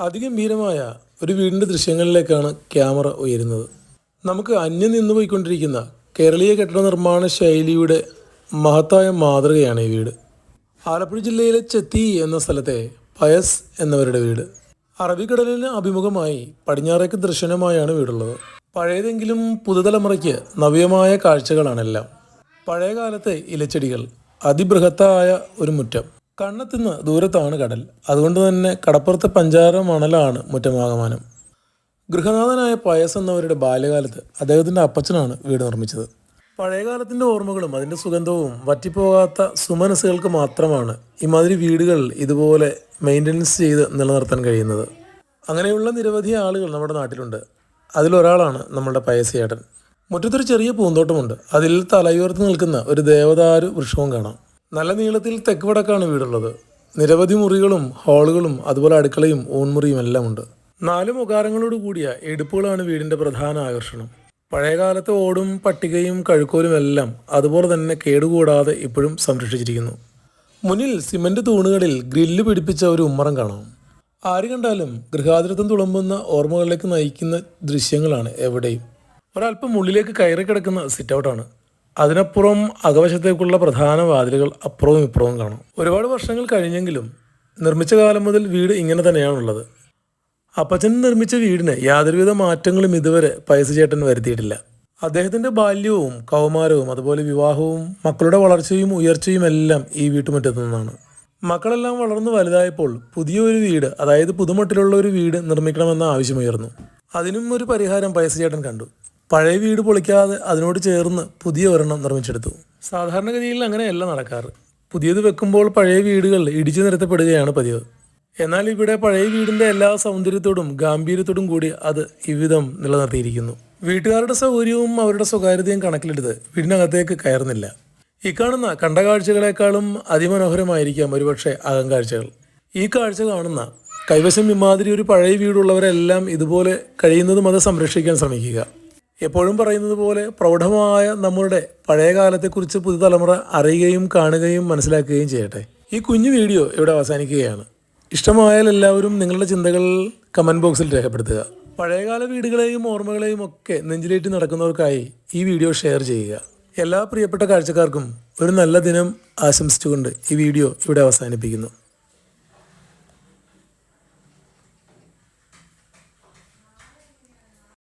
അതിഗംഭീരമായ ഒരു വീടിന്റെ ദൃശ്യങ്ങളിലേക്കാണ് ക്യാമറ ഉയരുന്നത്. നമുക്ക് അന്യം നിന്ന് പോയിക്കൊണ്ടിരിക്കുന്ന കേരളീയ കെട്ടിട നിർമ്മാണ ശൈലിയുടെ മഹത്തായ മാതൃകയാണ് ഈ വീട്. ആലപ്പുഴ ജില്ലയിലെ ചെത്തി എന്ന സ്ഥലത്തെ പയസ് എന്നവരുടെ വീട്. അറബിക്കടലിന് അഭിമുഖമായി പടിഞ്ഞാറേക്ക് ദർശനമായാണ് വീടുള്ളത്. പഴയതെങ്കിലും പുതുതലമുറയ്ക്ക് നവ്യമായ കാഴ്ചകളാണെല്ലാം പഴയകാലത്തെ ഇലച്ചെടികൾ അതിബൃഹത്തായ ഒരു മുറ്റം. കണ്ണെത്തുന്ന ദൂരത്താണ് കടൽ. അതുകൊണ്ട് തന്നെ കടപ്പുറത്തെ പഞ്ചാര മണലാണ് മുറ്റമാകമാനം. ഗൃഹനാഥനായ പയസ് എന്നവരുടെ ബാല്യകാലത്ത് അദ്ദേഹത്തിന്റെ അപ്പച്ചനാണ് വീട് നിർമ്മിച്ചത്. പഴയകാലത്തിന്റെ ഓർമ്മകളും അതിന്റെ സുഗന്ധവും വറ്റിപ്പോകാത്ത സുമനസ്സുകൾക്ക് മാത്രമാണ് ഇമാതിരി വീടുകൾ ഇതുപോലെ മെയിന്റനൻസ് ചെയ്ത് നിലനിർത്താൻ കഴിയുന്നത്. അങ്ങനെയുള്ള നിരവധി ആളുകൾ നമ്മുടെ നാട്ടിലുണ്ട്. അതിലൊരാളാണ് നമ്മുടെ പയസേട്ടൻ മുറ്റത്തൊരു ചെറിയ പൂന്തോട്ടമുണ്ട്. അതിൽ തലയുയർത്തി നിൽക്കുന്ന ഒരു ദേവദാരു വൃക്ഷവും കാണാം. നല്ല നീളത്തിൽ തെക്ക് വടക്കാണ് വീടുള്ളത്. നിരവധി മുറികളും ഹാളുകളും അതുപോലെ അടുക്കളയും ഊൺമുറിയും എല്ലാം ഉണ്ട്. നാല് മുഖാരങ്ങളോട് കൂടിയ എടുപ്പുകളാണ് വീടിന്റെ പ്രധാന ആകർഷണം. പഴയകാലത്തെ ഓടും പട്ടികയും കഴുക്കോലും എല്ലാം അതുപോലെ തന്നെ കേടുകൂടാതെ ഇപ്പോഴും സംരക്ഷിച്ചിരിക്കുന്നു. മുന്നിൽ സിമന്റ് തൂണുകളിൽ ഗ്രില്ല് പിടിപ്പിച്ച ഒരു ഉമ്മറം കാണാം. ആര് കണ്ടാലും ഗൃഹാതിരത്വം തുളുമ്പുന്ന ഓർമ്മകളിലേക്ക് നയിക്കുന്ന ദൃശ്യങ്ങളാണ് എവിടെയും. ഒരല്പം ഉള്ളിലേക്ക് കയറി കിടക്കുന്ന സിറ്റ് ഔട്ടാണ്. അതിനപ്പുറം അകവശത്തേക്കുള്ള പ്രധാന വാതിലുകൾ അപ്പുറവും ഇപ്പുറവും കാണാം. ഒരുപാട് വർഷങ്ങൾ കഴിഞ്ഞെങ്കിലും നിർമ്മിച്ച കാലം മുതൽ വീട് ഇങ്ങനെ തന്നെയാണുള്ളത്. അപ്പച്ചൻ നിർമ്മിച്ച വീടിന് യാതൊരുവിധ മാറ്റങ്ങളും ഇതുവരെ പൈസ ചേട്ടൻ വരുത്തിയിട്ടില്ല. അദ്ദേഹത്തിന്റെ ബാല്യവും കൗമാരവും അതുപോലെ വിവാഹവും മക്കളുടെ വളർച്ചയും ഉയർച്ചയും എല്ലാം ഈ വീട്ടുമുറ്റത്തു നിന്നാണ്. മക്കളെല്ലാം വളർന്നു വലുതായപ്പോൾ പുതിയൊരു വീട് അതായത് പുതുമട്ടിലുള്ള ഒരു വീട് നിർമ്മിക്കണമെന്ന ആവശ്യമുയർന്നു അതിനും ഒരു പരിഹാരം പൈസ ചേട്ടൻ കണ്ടു. പഴയ വീട് പൊളിക്കാതെ അതിനോട് ചേർന്ന് പുതിയ ഒരെണ്ണം നിർമ്മിച്ചെടുത്തു. സാധാരണഗതിയിൽ അങ്ങനെയല്ല നടക്കാറ്. പുതിയത് വെക്കുമ്പോൾ പഴയ വീടുകൾ ഇടിച്ചു നിരത്തപ്പെടുകയാണ് പതിവ്. എന്നാൽ ഇവിടെ പഴയ വീടിന്റെ എല്ലാ സൗന്ദര്യത്തോടും ഗാംഭീര്യത്തോടും കൂടി അത് ഇവിധം നിലനിർത്തിയിരിക്കുന്നു. വീട്ടുകാരുടെ സൗകര്യവും അവരുടെ സ്വകാര്യതയും കണക്കിലെടുത്ത് വീടിനകത്തേക്ക് കയറുന്നില്ല. ഇക്കാണുന്ന കാണുന്ന കണ്ട കാഴ്ചകളെക്കാളും അതിമനോഹരമായിരിക്കാം ഒരുപക്ഷെ അകം കാഴ്ചകൾ ഈ കാഴ്ച കാണുന്ന കൈവശം ഇമാതിരി ഒരു പഴയ വീടുള്ളവരെല്ലാം ഇതുപോലെ കഴിയുന്നതും അത് സംരക്ഷിക്കാൻ ശ്രമിക്കുക. എപ്പോഴും പറയുന്നത് പോലെ പ്രൗഢമായ നമ്മളുടെ പഴയ കാലത്തെക്കുറിച്ച് പുതുതലമുറ അറിയുകയും കാണുകയും മനസ്സിലാക്കുകയും ചെയ്യട്ടെ. ഈ കുഞ്ഞു വീഡിയോ ഇവിടെ അവസാനിക്കുകയാണ്. ഇഷ്ടമായാൽ എല്ലാവരും നിങ്ങളുടെ ചിന്തകൾ കമന്റ് ബോക്സിൽ രേഖപ്പെടുത്തുക. പഴയകാല വീടുകളെയും ഓർമ്മകളെയും ഒക്കെ നെഞ്ചിലേറ്റ് നടക്കുന്നവർക്കായി ഈ വീഡിയോ ഷെയർ ചെയ്യുക. എല്ലാ പ്രിയപ്പെട്ട കാഴ്ചക്കാർക്കും ഒരു നല്ല ദിനം ആശംസിച്ചുകൊണ്ട് ഈ വീഡിയോ ഇവിടെ അവസാനിപ്പിക്കുന്നു.